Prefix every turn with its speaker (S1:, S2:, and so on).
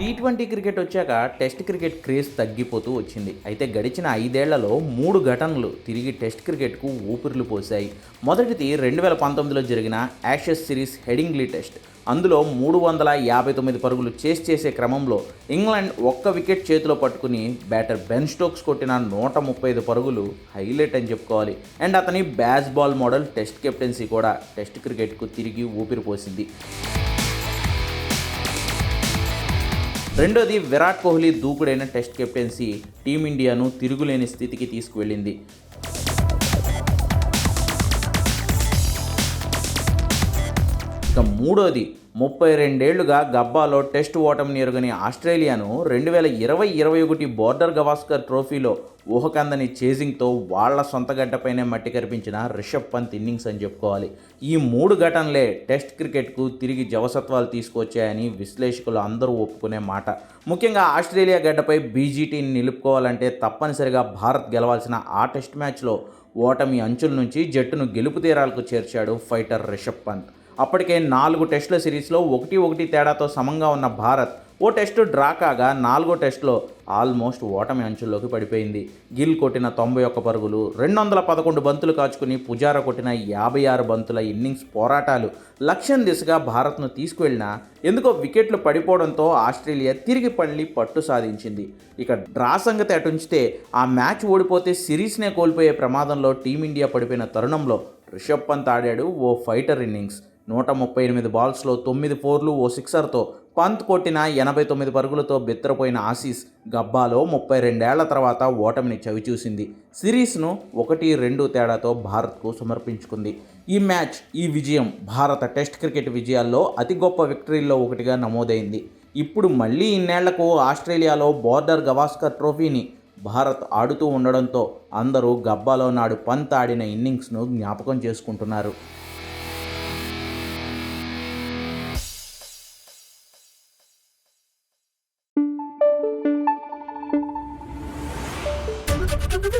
S1: Tea twenty cricket వచ్చాక test cricket craze తగ్గిపోతూ వచ్చింది. అయితే గడిచిన ఐదేళ్ళలో మూడు ఘటనలు తిరిగి టెస్ట్ క్రికెట్కు ఊపిరులు పోశాయి. మొదటిది రెండు వేల పంతొమ్మిదిలో జరిగిన యాషెస్ సిరీస్ హెడింగ్లీ టెస్ట్ అందులో మూడు వందల యాభై తొమ్మిది పరుగులు చేసి చేసే క్రమంలో ఇంగ్లాండ్ ఒక్క వికెట్ చేతిలో పట్టుకుని బ్యాటర్ బెన్ స్టోక్స్ కొట్టిన నూట ముప్పై ఐదు పరుగులు హైలైట్ అని చెప్పుకోవాలి. అండ్ అతని బ్యాస్ బాల్ మోడల్ టెస్ట్ కెప్టెన్సీ కూడా టెస్ట్ క్రికెట్కు తిరిగి ఊపిరి పోసింది. రెండోది విరాట్ కోహ్లీ దూకుడైన టెస్ట్ కెప్టెన్సీ టీమిండియాను తిరుగులేని స్థితికి తీసుకువెళ్ళింది. ఇక మూడోది ముప్పై రెండేళ్ళుగా గబ్బాలో టెస్ట్ ఓటమిని ఎరుగని ఆస్ట్రేలియాను రెండు వేల ఇరవై ఇరవై ఒకటి బోర్డర్ గవాస్కర్ ట్రోఫీలో ఊహకందని చేజింగ్తో వాళ్ళ సొంత గడ్డపైనే మట్టి కనిపించిన రిషబ్ పంత్ ఇన్నింగ్స్ అని చెప్పుకోవాలి. ఈ మూడు ఘటనలే టెస్ట్ క్రికెట్కు తిరిగి జవసత్వాలు తీసుకొచ్చాయని విశ్లేషకులు అందరూ ఒప్పుకునే మాట. ముఖ్యంగా ఆస్ట్రేలియా గడ్డపై బీజీటీని నిలుపుకోవాలంటే తప్పనిసరిగా భారత్ గెలవాల్సిన ఆ టెస్ట్ మ్యాచ్లో ఓటమి అంచుల నుంచి జట్టును గెలుపు తీరాలకు చేర్చాడు ఫైటర్ రిషబ్ పంత్. అప్పటికే నాలుగు టెస్టుల సిరీస్లో ఒకటి ఒకటి తేడాతో సమంగా ఉన్న భారత్ ఓ టెస్టు డ్రా కాగా నాలుగో టెస్టులో ఆల్మోస్ట్ ఓటమి అంచుల్లోకి పడిపోయింది. గిల్ కొట్టిన తొంభై ఒక్క పరుగులు రెండు వందల పదకొండు బంతులు కాచుకుని పుజారా కొట్టిన యాభై ఆరు బంతుల ఇన్నింగ్స్ పోరాటాలు లక్ష్యం దిశగా భారత్ను తీసుకువెళ్ళినా ఎందుకో వికెట్లు పడిపోవడంతో ఆస్ట్రేలియా తిరిగి పళ్ళి పట్టు సాధించింది. ఇక డ్రా సంగతి అటుంచితే ఆ మ్యాచ్ ఓడిపోతే సిరీస్నే కోల్పోయే ప్రమాదంలో టీమిండియా పడిపోయిన తరుణంలో రిషబ్ పంత్ ఆడాడు ఓ ఫైటర్ ఇన్నింగ్స్. నూట ముప్పై ఎనిమిది బాల్స్లో తొమ్మిది ఫోర్లు ఓ సిక్సర్తో పంత్ కొట్టిన ఎనభై తొమ్మిది పరుగులతో బెత్తరపోయిన ఆసీస్ గబ్బాలో ముప్పై రెండేళ్ళ తర్వాత ఓటమిని చవిచూసింది. సిరీస్ను ఒకటి రెండు తేడాతో భారత్కు సమర్పించుకుంది. ఈ మ్యాచ్ ఈ విజయం భారత టెస్ట్ క్రికెట్ విజయాల్లో అతి గొప్ప విక్టరీల్లో ఒకటిగా నమోదైంది. ఇప్పుడు మళ్ళీ ఇన్నేళ్ళకు ఆస్ట్రేలియాలో బోర్డర్ గవాస్కర్ ట్రోఫీని భారత్ ఆడుతూ ఉండడంతో అందరూ గబ్బాలో నాడు పంత్ ఆడిన ఇన్నింగ్స్ను జ్ఞాపకం చేసుకుంటున్నారు Thank you.